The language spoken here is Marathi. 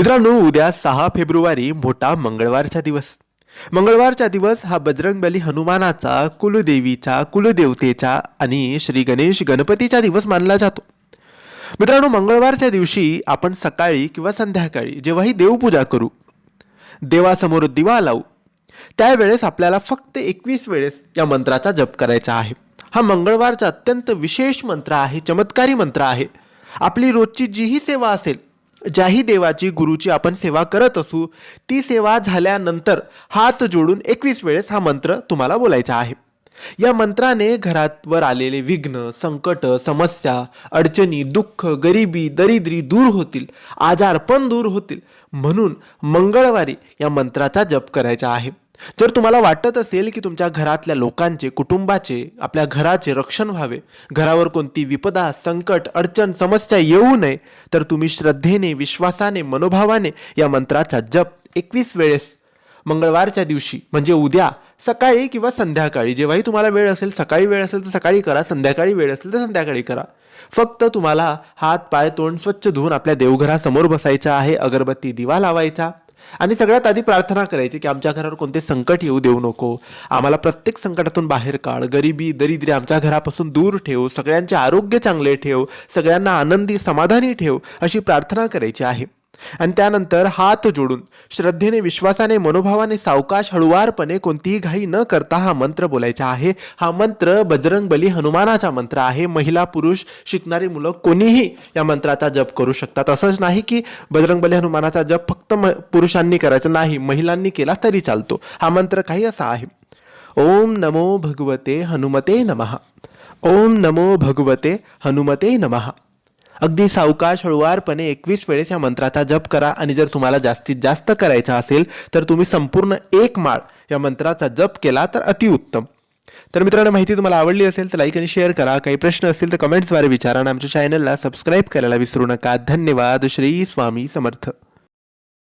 मित्रांनो उद्या सहा फेब्रुवारी मोठा मंगळवारचा दिवस. मंगळवारचा दिवस हा बजरंगबली हनुमानाचा कुलदेवीचा कुलदेवतेचा आणि श्री गणेश गणपतीचा दिवस मानला जातो. मित्रांनो मंगळवारच्या दिवशी आपण सकाळी किंवा संध्याकाळी जेव्हाही देवपूजा करू देवासमोर दिवा लावू त्यावेळेस आपल्याला फक्त एकवीस वेळेस या मंत्राचा जप करायचा आहे. हा मंगळवारचा अत्यंत विशेष मंत्र आहे चमत्कारी मंत्र आहे. आपली रोजची जीही सेवा असेल ज्याही देवाची गुरुची आपण सेवा करत असू ती सेवा झाल्यानंतर हात जोडून एकवीस वेळेस हा मंत्र तुम्हाला बोलायचा आहे. या मंत्राने घरातवर आलेले विघ्न संकट समस्या अडचणी दुःख गरिबी दरिद्री दूर होतील आजार पण दूर होतील. म्हणून मंगळवारी या मंत्राचा जप करायचा आहे. जर तुम्हाला वाटत असेल की तुमच्या घरातल्या लोकांचे कुटुंबाचे आपल्या घराचे रक्षण व्हावे घरावर कोणती विपदा संकट अडचण समस्या येऊ नये तर तुम्ही श्रद्धेने विश्वासाने मनोभावाने या मंत्राचा जप एकवीस वेळेस मंगळवारच्या दिवशी म्हणजे उद्या सकाळी किंवा संध्याकाळी जेव्हाही तुम्हाला वेळ असेल सकाळी वेळ असेल तर सकाळी करा संध्याकाळी वेळ असेल तर संध्याकाळी करा. फक्त तुम्हाला हात पाय तोंड स्वच्छ धुवून आपल्या देवघरासमोर बसायचं आहे अगरबत्ती दिवा लावायचा आणि सगळ्यात आधी प्रार्थना करायची की आमच्या घरावर कोणते संकट येऊ देऊ नको. आम्हाला प्रत्येक संकटातून बाहेर काढ. गरिबी दरिद्री आमच्या घरापासून दूर ठेव. सगळ्यांचे आरोग्य चांगले ठेव. सगळ्यांना आनंदी समाधानी ठेव अशी प्रार्थना करायची आहे. आणि त्यानंतर हात जोडून श्रद्धेने विश्वासाने मनोभावाने सावकाश हळुवारपणे कोणतीही घाई न करता हा मंत्र बोलायचा आहे. हा मंत्र बजरंग बली हनुमानाचा मंत्र आहे. महिला पुरुष शिकणारी मुलं कोणीही या मंत्राचा जप करू शकतात. असंच नाही की बजरंग बली हनुमानाचा जप फक्त म पुरुषांनी करायचा नाही महिलांनी केला तरी चालतो. हा मंत्र काही असा आहे. ओम नमो भगवते हनुमते नमः. ओम नमो भगवते हनुमते नमः. अगदी सावकाश हळुवारपणे एकवीस वेळेस या मंत्राचा जप करा आणि जर तुम्हाला जास्तीत जास्त करायचा असेल तर तुम्ही संपूर्ण एक माळ या मंत्राचा जप केला तर अतिउत्तम तर मित्रांनो माहिती तुम्हाला आवडली असेल तर लाईक आणि शेअर करा. काही प्रश्न असतील तर कमेंट्सद्वारे विचारा आणि आमच्या चॅनलला सबस्क्राईब करायला विसरू नका. धन्यवाद. श्री स्वामी समर्थ.